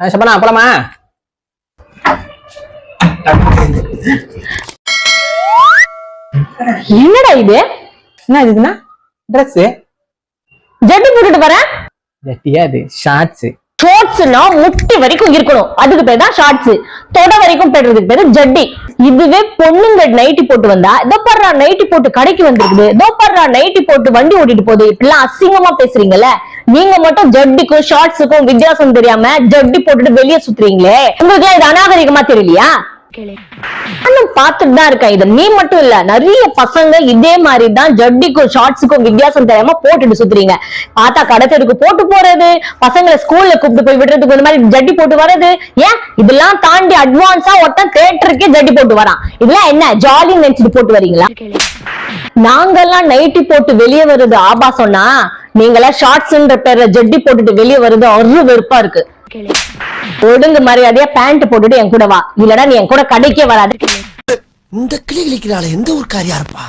ஆ, சப்பனா போலாமா? என்னடா இது? என்ன இதுனா ட்ரெஸ் ஜட்டி போட்டுட்டு வரேன் ஜட்டியா இது? ஷார்ட்ஸ் ஷார்ட்ஸ்னா முட்டி வரைக்கும் இருக்கணும். அதுக்கு பேர் தான் ஷார்ட்ஸ் தொட வரைக்கும் போடுறதுக்கு பேரு ஜட்டி. இதுவே பொண்ணுங்க நைட்டி போட்டு வந்தா இதோ பர்றா நைட்டி போட்டு கடைக்கு வந்திருக்குது. இதோ பர்றா நைட்டி போட்டு வண்டி ஓட்டிட்டு போகுது. இப்படிலாம் அசிங்கமா பேசுறீங்கல்ல? நீங்க மட்டும் ஜட்டிக்கும் ஷார்ட்ஸுக்கும் வித்தியாசம் தெரியாம ஜட்டி போட்டுட்டு வெளியே சுத்துறீங்களே? உங்களுக்கு இது அநாகரிகமா தெரியலையா? நானும் பார்த்துட்டு தான் இருக்கேன். இது நீ மட்டும் இல்ல நிறைய பசங்க இதே மாதிரி தான் ஜட்டிக்கும் ஷார்ட்ஸுக்கும் வித்தியாசம் தெரியாம போட்டுட்டு சுத்துறீங்க. பார்த்தா கடத்தருக்கு போட்டு போறது பசங்களை ஸ்கூல்ல கூப்பிட்டு போய் விடுறதுக்கு இந்த மாதிரி ஜட்டி போட்டு வர்றது. ஏன்? இதெல்லாம் தாண்டி அட்வான்ஸா ஒருத்தன் தேட்டருக்கே ஜட்டி போட்டு வரான். இதெல்லாம் என்ன ஜாலி நினைச்சிட்டு போட்டு வரீங்களா? நாங்கெல்லாம் நைட்டி போட்டு வெளியே வருது ஆபாசம்னா நீங்களாம் ஷார்ட்ஸ்ன்ற பேர்ல ஜட்டி போட்டுட்டு வெளியே வருது அரு வெறுப்பா இருக்கு. ஒழுங்கு மரியாதையா பேண்ட் போட்டுட்டு என் கூட வா. இல்லனா நீ என் கூட கடைக்கே வராது. இந்த கிளி கிளிக்கிறாள் எந்த ஊர்க்காரியா இருப்பா?